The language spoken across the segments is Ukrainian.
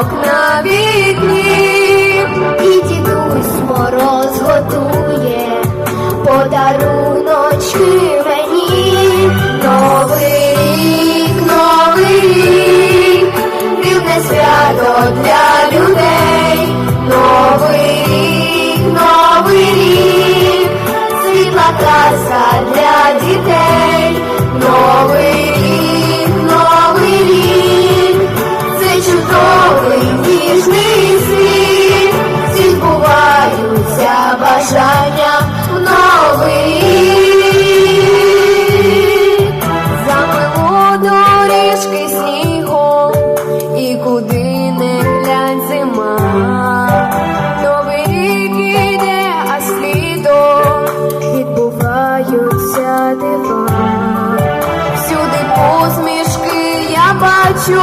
ранок на вікні. І дідусь мороз готує подаруночки мені. Новий рік, новий рік, дивне свято для людей. Новий рік, ніжний світ, всі збуваються бажання в новий рік. Замило снігом, і куди не глянь зима. Новий рік іде, а відбуваються дива. Всюди посмішки я бачу,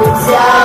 бажання